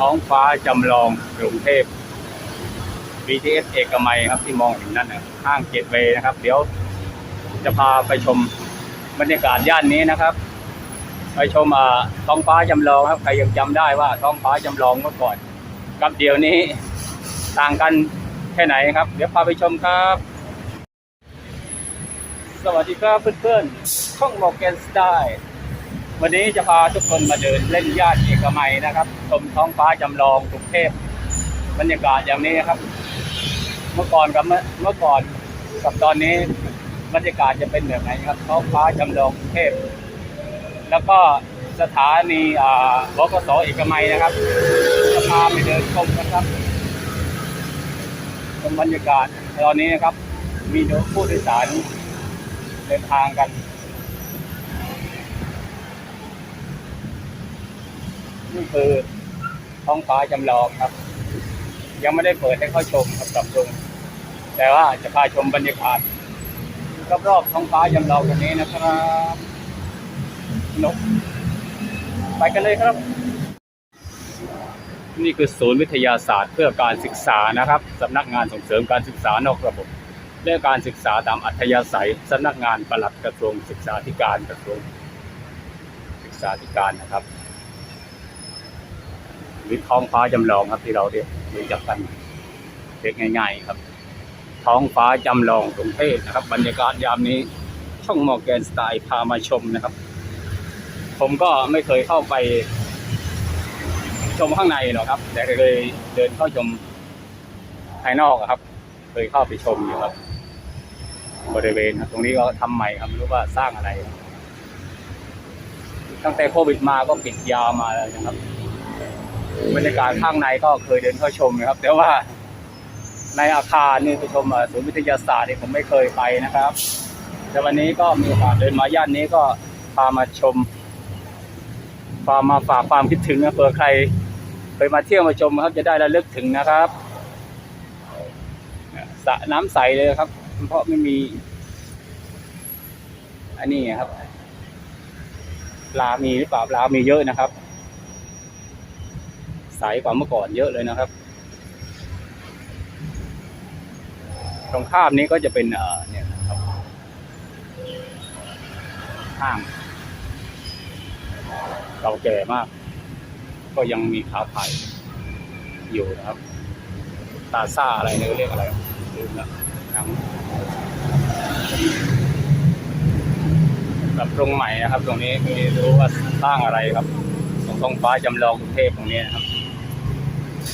ท้องฟ้าจำลองกรุงเทพ BTS เอกมัยครับที่มองเห็นนั่นนะห้างเกตเวย์นะครับ เดี๋ยวจะพาไปชมบรรยากาศย่านนี้นะครับ ไปชมอ่าท้องฟ้าจำลองครับใครยังจำได้ว่าท้องฟ้าจำลองเมื่อก่อนกับเดี๋ยวนี้ต่างกันแค่ไหนครับ เดี๋ยวพาไปชมครับ สวัสดีครับเพื่อนๆช่องโมเกนสไตล์ วันนี้จะพาทุกคนมาเดินเล่นย่านเอกมัยนะครับ ชมท้องฟ้าจำลองกรุงเทพบรรยากาศอย่างนี้ครับ เมื่อก่อนกับเมื่อก่อนกับตอนนี้บรรยากาศจะเป็นแบบไหนครับท้องฟ้าจำลองกรุงเทพแล้วก็สถานีบกสเอกมัยนะครับจะพาไปเดินชมกันครับชมบรรยากาศตอนนี้นะครับ มีผู้โดยสารเดินทางกัน นี่คือท้องฟ้าจำลองครับ ยังไม่ได้เปิดให้เข้าชมครับกับชมแต่ว่าจะพาชมบรรยากาศรอบๆท้องฟ้าจำลองตรงนี้นะครับนกไปกันเลยครับ นี่คือศูนย์วิทยาศาสตร์เพื่อการศึกษานะครับสำนักงานส่งเสริมการศึกษานอกระบบและการศึกษาตามอัธยาศัยสำนักงานปลัดกระทรวงศึกษาธิการกระทรวงศึกษาธิการนะครับ รือท้องฟ้าจำลองครับที่เราเรียกรู้จักกันเรียกง่าย ๆ ครับ ท้องฟ้าจำลองกรุงเทพนะครับ บรรยากาศยามนี้ช่องมอร์แกนสไตล์พามาชมนะครับ ผมก็ไม่เคยเข้าไป ชมข้างในหรอกครับ แต่เคยเดินเข้าชมภายนอกครับ เคยเข้าไปชมอยู่ครับ บริเวณครับตรงนี้ก็ทำใหม่ครับไม่รู้ว่าสร้างอะไร ตั้งแต่โควิดมาก็ปิดยาวมาแล้วนะครับ บรรยากาศข้างในก็เคยเดินเข้าชมนะครับ แต่ว่าในอาคารนี่ไปชมศูนย์วิทยาศาสตร์นี่ผมไม่เคยไปนะครับ แต่วันนี้ก็มีโอกาสเดินมาย่านนี้ก็พามาชมพามาฝากความคิดถึงนะเผื่อใครเคยมาเที่ยวมาชมครับจะได้ระลึกถึงนะครับสระน้ำใสเลยครับ เพราะไม่มี อันนี้ครับปลามีหรือเปล่าปลามีเยอะนะครับ ใสกว่าเมื่อก่อนเยอะเลยนะครับ ตรงข้ามนี้ก็จะเป็นเนี่ยครับห้างเก่าแก่มาก ก็ยังมีขาไผ่อยู่นะครับ ตาซ่าอะไรเนี่ยเรียกอะไรลืมล้วทั้งปรับปรุงใหม่นะครับ ตรงนี้ไม่รู้ว่าสร้างอะไรครับตรงท้องฟ้าจำลองกรุงเทพตรงนี้นะครับ ตอ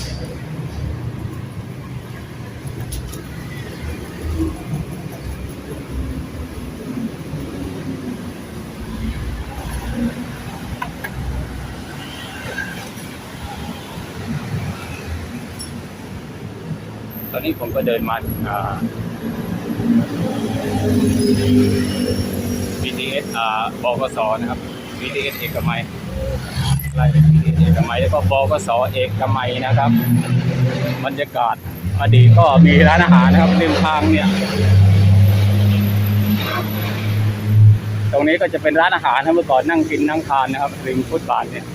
นนี้ผมก็เดินมาอ่า BTS อ่าบกสนะครับ BTS เอกมัยไล่ไป BTS เอกมัยก็บกสเอกมัยนะครับบรรยากาศอดีตก็มีร้านอาหารนะครับริมทางเนี่ย ตรงนี้ก็จะเป็นร้านอาหารนะเมื่อก่อนนั่งกินนั่งทานนะครับริมฟุตบาทเนี่ย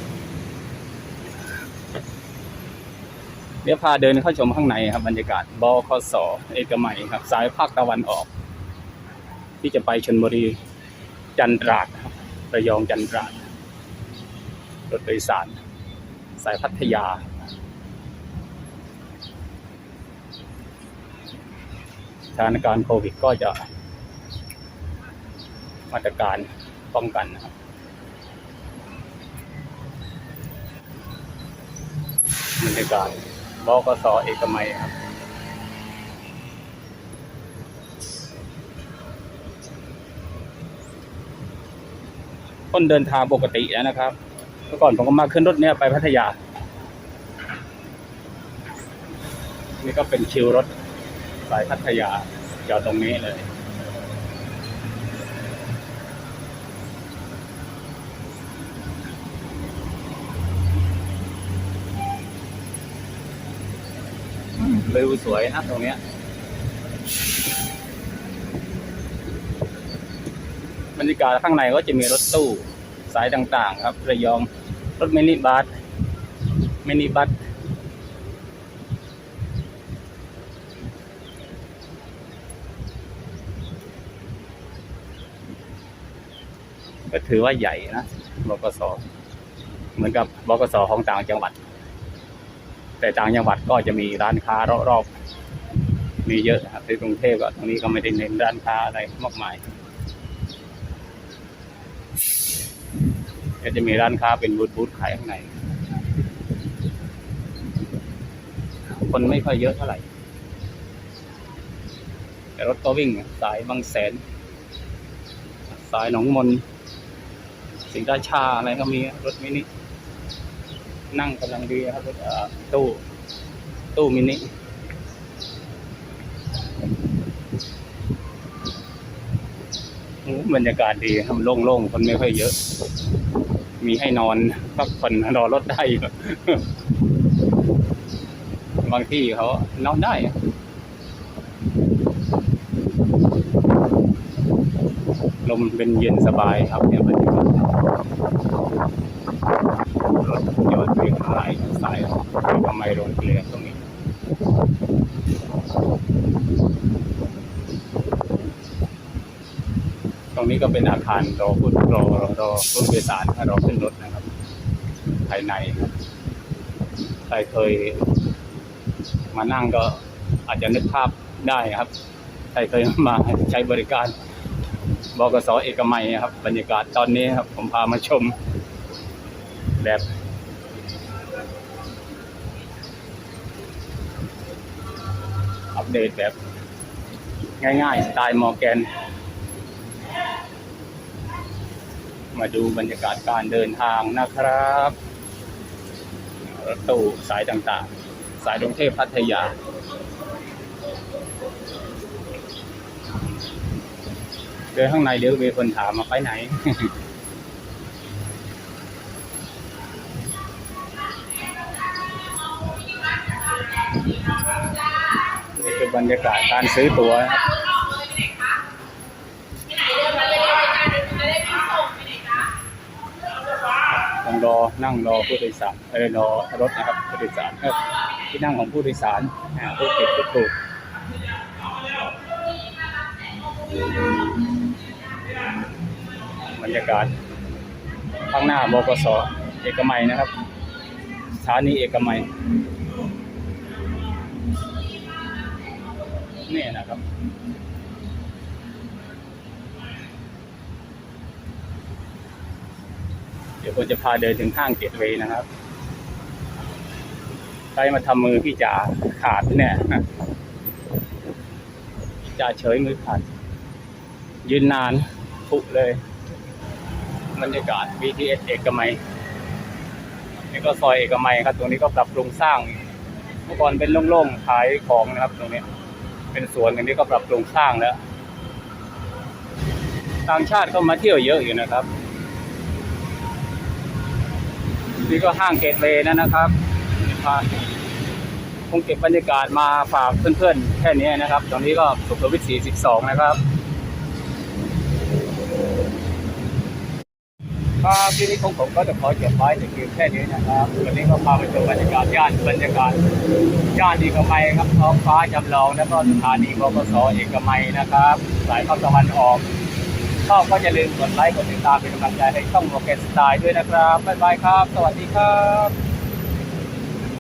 เดี๋ยวพาเดินเข้าชมข้างในครับบรรยากาศบคสเอกมัยครับสายภาคตะวันออก ที่จะไปชนบุรีจันทราดครับระยองจันทราดรถโดยสาร สายพัทยา สถานการณ์โควิดก็จะ มาตรการป้องกันนะครับบรรยากาศบกสเอกมัยครับคนเดินทางปกติแล้วนะครับ มื่อก่อนผมก็มาขึ้นรถเนี้ยไปพัทยา นี่ก็เป็นคิวรถสายพัทยาจอดตรงนี้เลยวิวสวยนะตรงเนี้ยบรรยากาศข้างในก็จะมีรถตู้สายต่างๆ ครับ ระยอง รถมินิบัสมิมินิบัสก็ถือว่าใหญ่นะบกสเหมือนกับบกสของต่างจังหวัด แต่ต่างจังหวัดก็จะมีร้านค้ารอบๆมีเยอะนะครับในกรุงเทพก็ตรงนี้ก็ไม่ได้เน้นร้านค้าอะไรมากมาย ก็จะมีร้านค้าเป็นบูธบูธขายข้างใน คนไม่ค่อยเยอะเท่าไหร่ แต่รถก็วิ่งสายบางแสน สายหนองมน สิงห์ราชาอะไรก็มีรถมินิ นั่งกำลังดีครับรถตู้ ตู้มินิ โอ้ บรรยากาศดีครับโล่งๆ คนไม่ค่อยเยอะ มีให้นอนพักผ่อนรอรถได้บางที่เขานอนได้ลมเป็นเย็นสบายครับเนี่ยบรรยากาศรถยอดเรียงหลายสายเราก็ไมโดนเกลียตรงนี้ ตรงนี้ก็เป็นอาคารรอผู้รอรอรอผู้โดยสารถ้ารอขึ้นรถนะครับ ภายในครับใครเคย มานั่งก็อาจจะนึกภาพได้ครับ ใครเคยมาใช้บริการบกสเอกมัยครับ บรรยากาศตอนนี้ครับ ผมพามาชม แบบอัปเดตแบบ ง่ายๆ สไตล์มอร์แกน มาดูบรรยากาศการเดินทางนะครับรถตู้สายต่างๆ สายกรุงเทพพัทยา เดินข้างในเดี๋ยวมีคนถามมาไปไหนนี่คือบรรยากาศการซื้อตั๋วนะครับต้อง รอนั่งรอผู้โดยสารเออรอรถนะครับผู้โดยสารเออที่นั่งของผู้โดยสารผู้เก็บผู้ถูกบรรยากาศข้างหน้าบกสเอกมัยนะครับสถานีเอกมัยนี่นะครับ ดี๋ยวผมจะพาเดินถึงห้างเกตเวย์นะครับใครมาทำมือพี่จ๋าขาดเนี่ยพี่จ๋าเฉยมือขาด ยืนนานผุเลยบรรยากาศ BTS เอกมัยนี่ก็ซอยเอกมัยครับ ตรงนี้ก็ปรับปรุงสร้างเมื่อก่อนเป็นโล่งๆขายของนะครับ ตรงนี้ เป็นสวนอันนี้ก็ปรับปรุงสร้างแล้ว ต่างชาติก็มาเที่ยวเยอะอยู่นะครับ นี่ก็ห้างเกตเวย์นั่นนะครับคงเก็บบรรยากาศมาฝากเพื่อนๆ แค่นี้นะครับ ตรงนี้ก็สุขวิท42 นะครับครับที่นี้ของผมก็จะขอเก็บไว้ในคลิปแค่นี้นะครับวันนี้ก็พาไปชมบรรยากาศย่านบรรยากาศย่านเอกมัยครับท้องฟ้าจำลองแล้วก็สถานีบกสเอกมัยนะครับ สายภาคตะวันออก ชอบก็อย่าลืมกดไลค์กดติดตามเป็นกำลังใจให้ช่องโมเกนสไตล์ด้วยนะครับบ๊ายบายครับ สวัสดีครับ